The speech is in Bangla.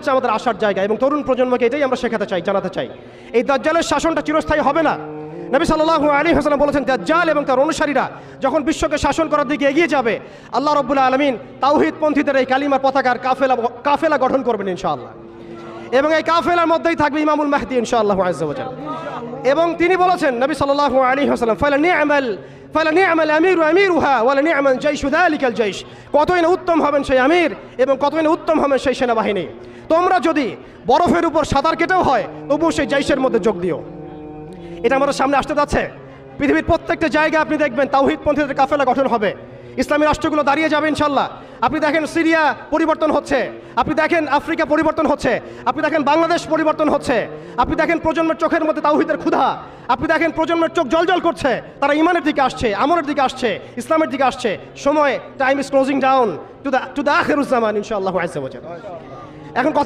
হচ্ছে আমাদের আসার জায়গা এবং তরুণ প্রজন্মকে এটাই আমরা শেখাতে চাই, জানাতে চাই। এই দাজ্জালের শাসনটা চিরস্থায়ী হবে না। নবী সাল্লাল্লাহু আলী হাসান বলেছেন, দাজ্জাল এবং তার অনুসারীরা যখন বিশ্বকে শাসন করার দিকে এগিয়ে যাবে, আল্লাহ রব্বুল্লাহ আলমিন তাওহিদ পন্থীদের এই কালিমার পতাকার কাফেলা কাফেলা গঠন করবেন ইনশাআল্লাহ। এবং এই কাফেলার মধ্যেই থাকবে ইমামুল মাহদি ইনশাআল্লাহ আজ্জাওয়াজাল এবং তিনি বলেছেন, নবী সাল্লাল্লাহু আলাইহি ওয়াসাল্লাম, ফালা নি'মাল ফালা আমির আমির উহা ওয়ালা নি'মাল জাইশু যালিকাল জৈশ কতই না উত্তম হবেন সেই আমির এবং কতই না উত্তম হবেন সেই সেনাবাহিনী। তোমরা যদি বরফের উপর সাঁতার কেটেও হয়, তবুও সেই জৈশের মধ্যে যোগ দিও। এটা আমাদের সামনে আসতে যাচ্ছে। পৃথিবীর প্রত্যেকটা জায়গায় আপনি দেখবেন তাওহিদ পন্থীদের কাফেলা গঠন হবে। ইসলামী রাষ্ট্রগুলো দাঁড়িয়ে যাবে ইনশাল্লাহ। আপনি দেখেন সিরিয়া পরিবর্তন হচ্ছে। আপনি দেখেন আফ্রিকা পরিবর্তন হচ্ছে। আপনি দেখেন বাংলাদেশ পরিবর্তন হচ্ছে। আপনি দেখেন প্রজন্মের চোখের মধ্যে তাওহিদের ক্ষুধা। আপনি দেখেন প্রজন্মের চোখ জলজল করছে। তারা ইমানের দিকে আসছে, আমলের দিকে আসছে, ইসলামের দিকে আসছে। সময় time is closing down to the to the Akheruzzaman ইনশাআল্লাহ এখন কথা